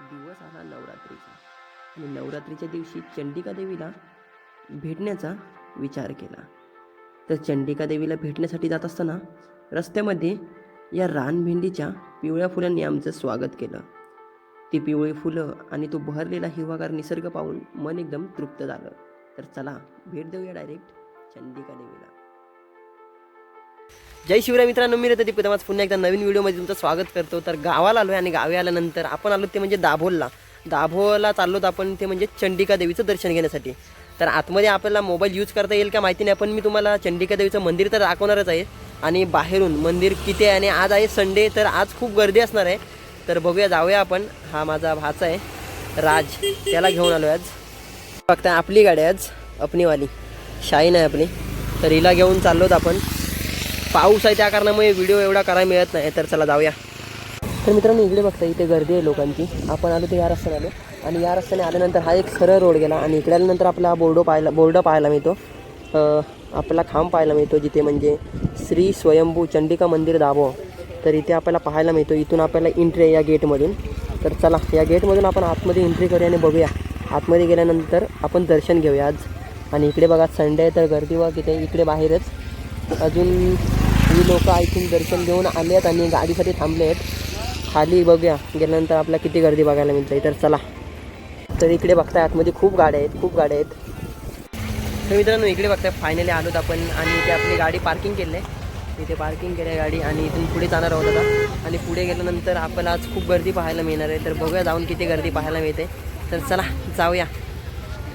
दिवस आला नवरात्रीचा. आणि नवरात्रीच्या दिवशी चंडिका देवीला भेटण्याचा विचार केला. तर चंडिका देवीला भेटण्यासाठी जात असताना रस्त्यामध्ये या रानभेंडीच्या पिवळ्या फुलांनी आमचं स्वागत केलं. ती पिवळी फुलं आणि तो बहरलेला हिरवागार निसर्ग पाहून मन एकदम तृप्त झालं. तर चला भेट देऊया डायरेक्ट चंडिका देवीला. जय शिवराय मित्रांनो मी रतदीप कदम पुन्हा एकदा नवीन व्हिडिओमध्ये तुमचं स्वागत करतो. तर गावाला आलो आहे आणि गावी आल्यानंतर आपण आलो ते म्हणजे दाभोलला. दाभोला चाललोत आपण ते म्हणजे चंडिका देवीचं दर्शन घेण्यासाठी. तर आतमध्ये आपल्याला मोबाईल यूज करता येईल का माहिती नाही पण मी तुम्हाला चंडिका देवीचं मंदिर तर दाखवणारच आहे. आणि बाहेरून मंदिर किती आहे आणि आज आहे संडे तर आज खूप गर्दी असणार आहे. तर बघूया जाऊया आपण. हा माझा भाचा आहे. राज त्याला घेऊन आलो आज. फक्त आपली गाडी आहे आज. अपनीवाली. शाईन आहे आपली. तर हिला घेऊन चाललोत आपण. पाऊस आहे त्या कारणामुळे व्हिडिओ एवढा करायला मिळत नाही. तर चला जाऊया. तर मित्रांनो इकडे बघता इथे गर्दी आहे लोकांची. आपण आलो ते या रस्त्याने आलो. आणि या रस्त्याने आल्यानंतर हा एक सरळ रोड गेला. आणि इकडे आल्यानंतर आपला बोर्डो पाहायला बोर्ड पाहायला मिळतो. आपला खांब पाहायला मिळतो जिथे म्हणजे श्री स्वयंभू चंडिका मंदिर दाबो तर इथे आपल्याला पाहायला मिळतो. इथून आपल्याला एंट्री आहे या गेटमधून तर चला या गेटमधून आपण आतमध्ये एंट्री करूया आणि बघूया. आतमध्ये गेल्यानंतर आपण दर्शन घेऊया आज. आणि इकडे बघा संडे आहे तर गर्दी बघा तिथे इकडे बाहेरच. अजून ही लोक ऐकून दर्शन घेऊन आले आहेत आणि गाडीसाठी थांबले आहेत खाली बघूया गेल्यानंतर आपल्याला किती गर्दी बघायला मिळते. तर चला. तर इकडे बघताय आतमध्ये खूप गाड्या आहेत खूप गाड्या आहेत. तर मित्रांनो इकडे बघताय फायनली आलोत आपण आणि इथे आपली गाडी पार्किंग केली आहे. इथे पार्किंग केली गाडी आणि इथून पुढे जाणार आहोत आता. आणि पुढे गेल्यानंतर आपल्याला आज खूप गर्दी पाहायला मिळणार आहे. तर बघूया जाऊन किती गर्दी पाहायला मिळते. तर चला जाऊया.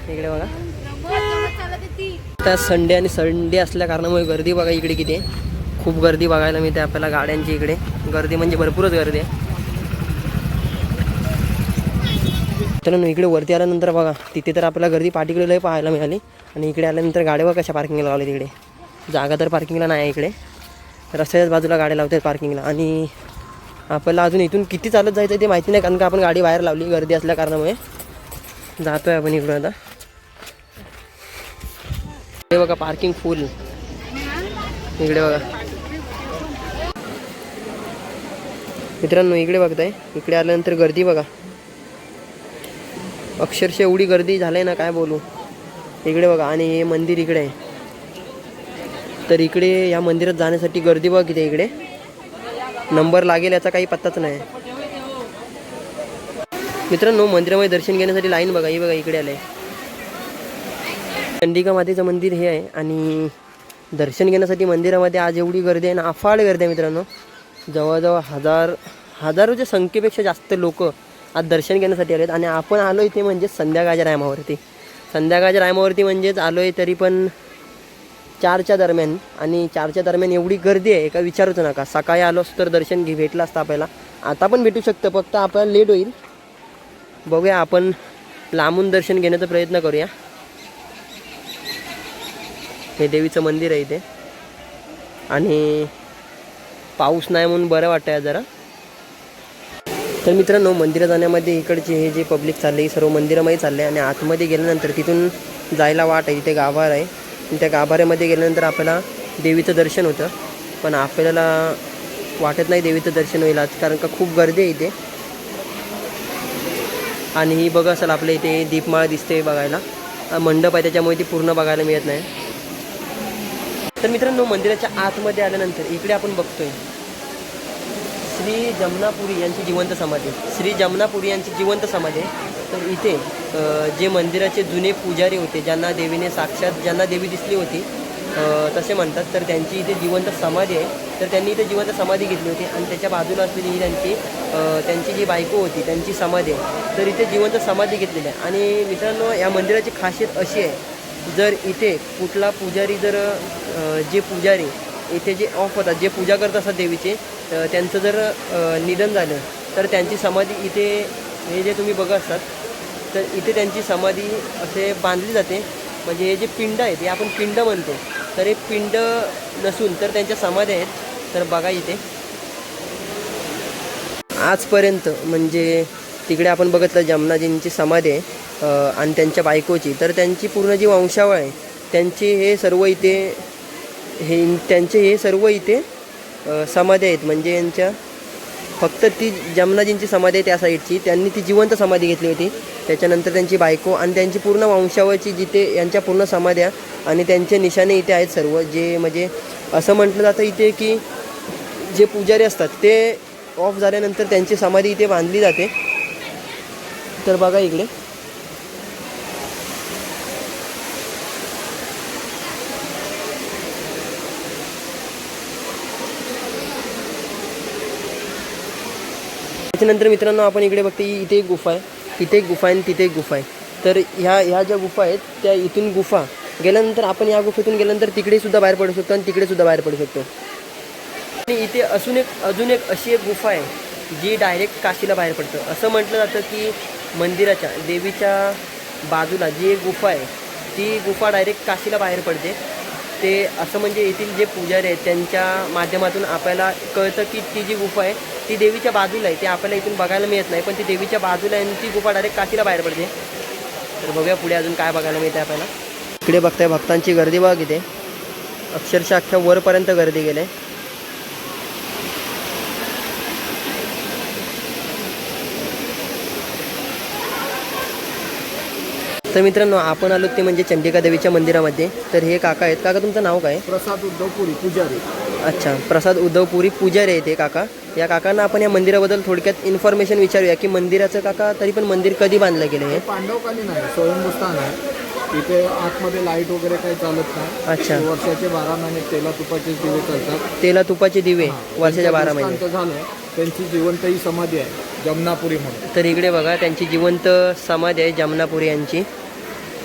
इकडे बघा. आता संडे आणि संडे असल्या कारणामुळे गर्दी बघा इकडे किती आहे. खूप गर्दी बघायला मिळते आपल्याला गाड्यांची इकडे. गर्दी म्हणजे भरपूरच गर्दी आहे. मित्रांनो इकडे वरती आल्यानंतर बघा तिथे तर आपल्याला गर्दी पाठीकडे लय पाहायला मिळाली. आणि इकडे आल्यानंतर गाड्या बघा कशा पार्किंगला लावल्या तिकडे. जागा तर पार्किंगला नाही आहे इकडे. रस्त्याच्याच बाजूला गाड्या लावतात पार्किंगला आणि आपल्याला अजून इथून किती चालत जायचं ते माहिती नाही कारण का आपण गाडी बाहेर लावली गर्दी असल्या कारणामुळे. जातोय आपण इकडून आता. इकडे बघा पार्किंग फुल इकडे बघा. मित्रांनो इकडे बघताय. इकडे आल्यानंतर गर्दी बघा. अक्षरशः एवढी गर्दी झाली ना काय बोलू. इकडे बघा आणि हे मंदिर इकडे आहे. तर इकडे या मंदिरात जाण्यासाठी गर्दी बघ इथे इकडे. नंबर लागेल याचा काही पत्ताच नाही. मित्रांनो मंदिरामध्ये दर्शन घेण्यासाठी लाईन बघा हे बघा इकडे आलंय. चंडिका मातेचं मंदिर हे आहे आणि दर्शन घेण्यासाठी मंदिरामध्ये आज एवढी गर्दी आहे ना अफाट गर्दी आहे मित्रांनो. जवळजवळ हजार हजारोच्या संख्येपेक्षा जास्त लोक आज दर्शन घेण्यासाठी आलेत. आणि आपण आलो इथे म्हणजे संध्याकाळच्या टायमावरती संध्याकाळच्या टायमावरती म्हणजेच आलो आहे तरी पण चारच्या दरम्यान. आणि चारच्या दरम्यान एवढी गर्दी आहे का विचारूच नका. सकाळी आलो असतो तर दर्शन घे भेटलं असतं आपल्याला. आता पण भेटू शकतं. फक्त आपल्याला लेट होईल. बघूया आपण लांबून दर्शन घेण्याचा प्रयत्न करूया. हे देवीचं मंदिर आहे इथे. आणि पाऊस नाही म्हणून बरं वाटतं आहे जरा. तर मित्रांनो मंदिरं जाण्यामध्ये इकडचे हे जे पब्लिक चालले सर्व मंदिरामध्ये चालले आणि आतमध्ये गेल्यानंतर तिथून जायला वाट आहे. इथे गाभार आहे. आणि त्या गाभाऱ्यामध्ये गेल्यानंतर आपल्याला देवीचं दर्शन होतं. पण आपल्याला वाटत नाही देवीचं दर्शन होईल आज कारण का खूप गर्दी आहे इथे. आणि ही बघा असेल आपल्या इथे दीपमाळ दिसते बघायला. मंडप आहे त्याच्यामुळे ती पूर्ण बघायला मिळत नाही. तर मित्रांनो मंदिराच्या आतमध्ये आल्यानंतर इकडे आपण बघतोय श्री जमनापुरी यांची जिवंत समाधी. श्री जमनापुरी यांची जिवंत समाधी आहे. तर इथे जे मंदिराचे जुने पुजारी होते ज्यांना देवीने साक्षात ज्यांना देवी दिसली होती तसे म्हणतात. तर त्यांची इथे जिवंत समाधी आहे. तर त्यांनी इथे जिवंत समाधी घेतली होती आणि त्याच्या बाजूला असलेली ही त्यांची त्यांची जी बायको होती त्यांची समाधी आहे. तर इथे जिवंत समाधी घेतलेली आहे. आणि मित्रांनो या मंदिराची खासियत अशी आहे जर इथे कुठला पुजारी जर जे पुजारी इथे जे ऑफ होतात जे पूजा करत असतात देवीचे त्यांचं जर निधन झालं तर त्यांची समाधी इथे हे जे तुम्ही बघत असतात तर इथे त्यांची समाधी असे बांधली जाते. म्हणजे हे जे पिंड आहेत हे आपण पिंड म्हणतो. तर हे पिंड नसून तर त्यांच्या समाधी आहेत. तर बघा इथे. आजपर्यंत म्हणजे तिकडे आपण बघितलं जमनाजींची समाधी आहे. आणि त्यांच्या बायकोची. तर त्यांची पूर्ण जी वंशावळ आहे त्यांचे हे सर्व इथे हे त्यांचे हे सर्व इथे समाधी आहेत. म्हणजे यांच्या फक्त ती जमनाजींची समाधी आहे त्या साईडची. त्यांनी ती जिवंत समाधी घेतली होती. त्याच्यानंतर त्यांची बायको आणि त्यांची पूर्ण वंशावळची जिथे यांच्या पूर्ण समाध्या आणि त्यांचे निशाणे इथे आहेत सर्व. जे म्हणजे असं म्हटलं जातं इथे की जे पुजारी असतात ते ऑफ झाल्यानंतर त्यांची समाधी इथे बांधली जाते. तर बघा इकडे. त्याच्यानंतर मित्रांनो आपण इकडे बघते इथे एक गुफा आहे. तिथे एक गुफा आहे आणि तिथे एक गुफा आहे. तर ह्या ह्या ज्या गुफा आहेत त्या इथून गुफा गेल्यानंतर आपण या गुफेतून गेल्यानंतर तिकडे सुद्धा बाहेर पडू शकतो आणि तिकडे सुद्धा बाहेर पडू शकतो. आणि इथे अजून एक अजून एक अशी एक गुफा आहे जी डायरेक्ट काशीला बाहेर पडतं. असं म्हटलं जातं की मंदिराच्या देवीच्या बाजूला जी एक गुफा आहे ती गुफा डायरेक्ट काशीला बाहेर पडते. ते असं म्हणजे येथील जे पुजारी आहेत त्यांच्या माध्यमातून आपल्याला कळतं की ती जी गुफा आहे ती देवीच्या बाजूला आहे. ते आपल्याला इथून बघायला मिळत नाही पण ती देवीच्या बाजूला आहे ती गुफा डायरेक्ट काशीला बाहेर पडते. तर बघूया पुढे अजून काय बघायला मिळते आपल्याला. इकडे बघताय भक्तांची गर्दी बघ इथे अक्षरशः अख्ख्या वरपर्यंत गर्दी गेले तर मित्रांनो आपण आलो ते म्हणजे चंडिका देवीच्या मंदिरामध्ये. तर हे काका आहेत. काका तुमचं नाव काय? प्रसाद उद्धवपुरी पुजारी. अच्छा प्रसाद उद्धवपुरी पुजारी आहे ते काका. या काकांना आपण या मंदिराबद्दल थोडक्यात इन्फॉर्मेशन विचारूया की मंदिराचं काका तरी पण मंदिर कधी बांधलं गेलं हे? पांडवकालीन आहे स्वयंभूस्थान आहे. इथे आतमध्ये लाइट वगैरे काही चालत नाही. अच्छा. वर्षाचे बारा महिने तेला तुपाचे दिवे चालतात. तेला तुपाचे दिवे वर्षाच्या बारा महिने. झालं. त्यांची जिवंत ही समाधी आहे जमनापुरी म्हणून. तर इकडे बघा त्यांची जिवंत समाधी आहे जमनापुरी यांची.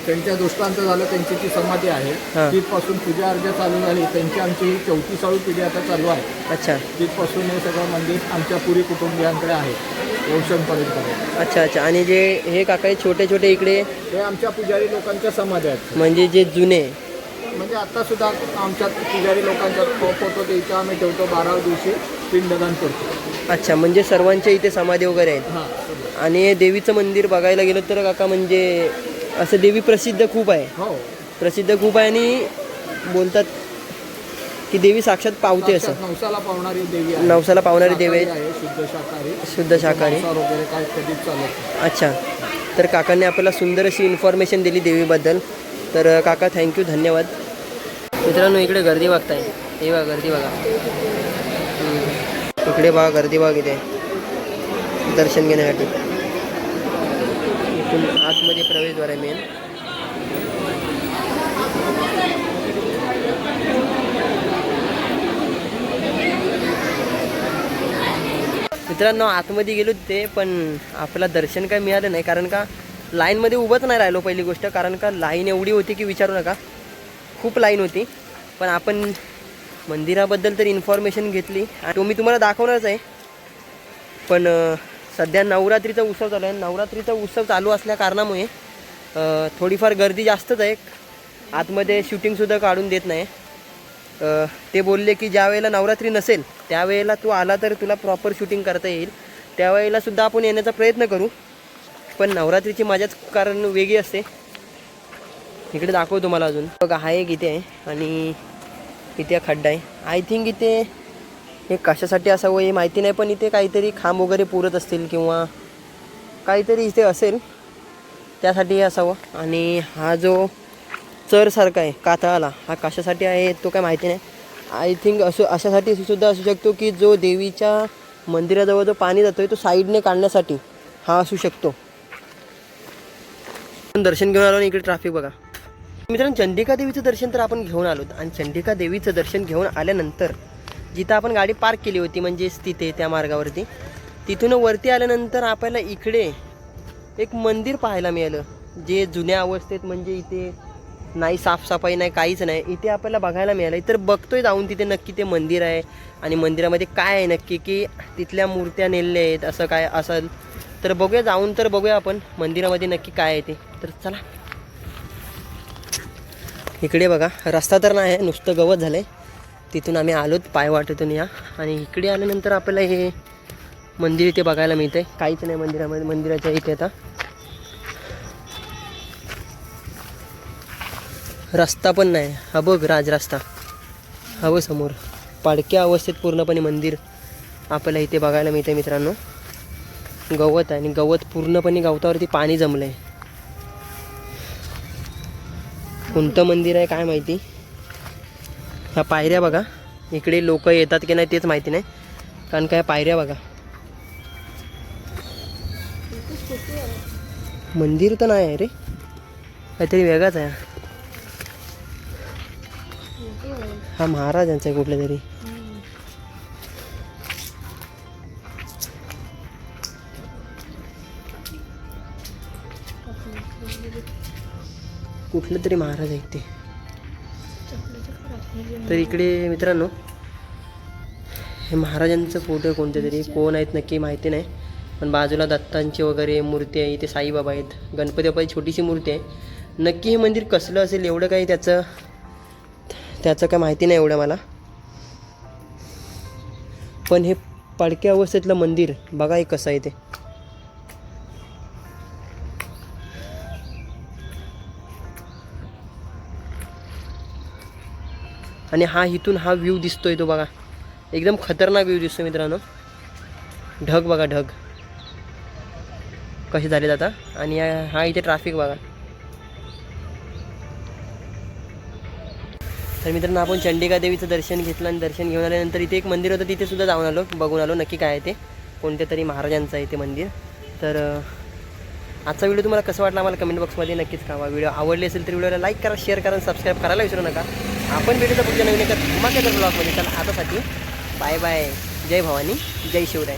त्यांच्या दृष्टांत झालं त्यांची ती समाधी हा. आहे तिथपासून पूजा अर्जा चालू झाली. त्यांची आमची ही चौतीसावी पिढी आता चालू आहे. अच्छा. तिथपासून हे सगळं मंदिर आमच्या पुरी कुटुंबियांकडे आहे वंशांपर्यंत अच्छा अच्छा. आणि जे हे काका छोटे छोटे इकडे हे आमच्या पुजारी लोकांच्या समाधी आहेत. म्हणजे जे जुने. म्हणजे आता सुद्धा आमच्या पुजारी लोकांचा फोटो द्यायचा आम्ही ठेवतो बाराव्या दिवशी पिंडदान करतो. अच्छा म्हणजे सर्वांच्या इथे समाधी वगैरे आहेत. आणि देवीचं मंदिर बघायला गेलं तर काका म्हणजे असं देवी प्रसिद्ध खूप आहे. हो. प्रसिद्ध खूप आहे आणि बोलतात की देवी साक्षात पावते असं. नवसाला पावणारी देवी आहे. नवसाला पावणारी देवी आहे. शुद्ध शाकाहारी. शुद्ध शाकाहारी. अच्छा. तर काकांनी आपल्याला सुंदर अशी इन्फॉर्मेशन दिली देवीबद्दल. तर काका थँक्यू धन्यवाद. मित्रांनो इकडे गर्दी बघताय. हे बघा गर्दी बघा. इकडे बघा गर्दी बघा इथे. दर्शन घेण्यासाठी. इथून आतमध्ये प्रवेशद्वार आहे मेन मित्रांनो आतमध्ये गेलो ते पण आपल्याला दर्शन काय मिळालं नाही. कारण का लाईनमध्ये उभंच नाही राहिलो पहिली गोष्ट. कारण का लाईन एवढी होती की विचारू नका. खूप लाईन होती. पण आपण मंदिराबद्दल तर इन्फॉर्मेशन घेतली. आणि तो मी तुम्हाला दाखवणारच आहे. पण सध्या नवरात्रीचा उत्सव चालू आहे. नवरात्रीचा उत्सव चालू असल्या कारणामुळे थोडीफार गर्दी जास्तच आहे. आतमध्ये शूटिंगसुद्धा काढून देत नाही. ते बोलले की ज्या वेळेला नवरात्री नसेल त्यावेळेला तू आला तर तुला प्रॉपर शूटिंग करता येईल. त्यावेळेलासुद्धा आपण येण्याचा प्रयत्न करू. पण नवरात्रीची मजाच कारण वेगळी असते. इकडे दाखवतो तुम्हाला अजून. बघा हा एक इथे आहे. आणि इथे खड्डा आहे. आय थिंक इथे हे कशासाठी असावं हे माहिती नाही पण इथे काहीतरी खांब वगैरे पुरत असतील किंवा काहीतरी इथे असेल त्यासाठी हे असावं. आणि हा जो चरसारखा आहे कातळाला हा कशासाठी आहे तो काय माहिती नाही. आय थिंक असं अशासाठी सुद्धा असू शकतो की जो देवीच्या मंदिराजवळ जो पाणी जातो आहे तो साईडने काढण्यासाठी हा असू शकतो. दर्शन घेऊन आलो आणि इकडे ट्रॅफिक बघा. मित्रांनो चंडिका देवीचं दर्शन तर आपण घेऊन आलो आणि चंडिका देवीचं दर्शन घेऊन आल्यानंतर जिथं आपण गाडी पार्क केली होती म्हणजेच तिथे त्या मार्गावरती तिथून वरती आल्यानंतर आपल्याला इकडे एक मंदिर पाहायला मिळालं. जे जुन्या अवस्थेत म्हणजे इथे नाही साफसफाई नाही काहीच नाही. इथे आपल्याला बघायला मिळालं तर बघतोय जाऊन तिथे नक्की ते मंदिर आहे. आणि मंदिरामध्ये काय आहे नक्की की तिथल्या मूर्त्या नेलेल्या आहेत असं काय असेल. तर बघूया जाऊन तर बघूया आपण मंदिरामध्ये नक्की काय आहे ते. तर चला. इकडे बघा रस्ता तर नाही आहे नुसतं गवत झालं आहे तिथून आम्ही आलोत पाय वाटेतून या. आणि इकडे आल्यानंतर आपल्याला हे मंदिर इथे बघायला मिळतं आहे काहीच नाही मंदिरामध्ये मंदिराच्या इथे आता. रस्ता पण नाही. हा बघ राज रस्ता. समोर. पाडक्या अवस्थेत पूर्णपणे मंदिर आपल्याला इथे बघायला मिळते मित्रांनो. गवत आहे आणि गवत पूर्णपणे गवतावरती पाणी जमलं आहे कोणतं मंदिर आहे काय माहिती? ह्या पायऱ्या बघा. इकडे लोक येतात की नाही तेच माहिती नाही. कारण काय पायऱ्या बघा. मंदिर तर नाही आहे रे. काहीतरी वेगळाच आहे. हा महाराजांचा आहे कुठल्या तरी. कुठलं तरी महाराज आहेत ते. तर इकडे मित्रांनो हे महाराजांचं फोटो आहे कोणते तरी. कोण आहेत नक्की माहिती नाही. पण बाजूला दत्तांची वगैरे मूर्ती आहे इथे साईबाबा आहेत. गणपती बाप्पाची छोटीशी मूर्ती आहे. नक्की हे मंदिर कसलं असेल एवढं काही त्याचं त्याचं काय माहिती नाही एवढं मला. पण हे पडक्या अवस्थेतलं मंदिर बघा हे कसं आहे ते. आणि हा इथून हा व्ह्यू दिसतोय तो बघा. एकदम खतरनाक व्ह्यू दिसतो मित्रांनो. ढग बघा ढग. कसे झाले आता? आणि हा इथे ट्रॅफिक बघा. तर मित्रांनो आपण चंडिका देवीचं दर्शन घेतलं आणि दर्शन घेऊन आल्यानंतर इथे एक मंदिर होतं तिथे सुद्धा जाऊन आलो बघून आलो नक्की काय आहे ते. कोणत्या तरी महाराजांचं आहे ते मंदिर. तर आजचा व्हिडिओ तुम्हाला कसं वाटला आम्हाला कमेंट बॉक्समध्ये नक्कीच कावा व्हिडिओ आवडले असेल तर व्हिडिओला लाईक करा शेअर करा सबस्क्राईब करायला विसरू नका. आपण भेटूचा पुढच्या नवीन एका धमाक्याच्या ब्लॉगमध्ये चला आतासाठी बाय बाय जय भवानी जय शिवराय.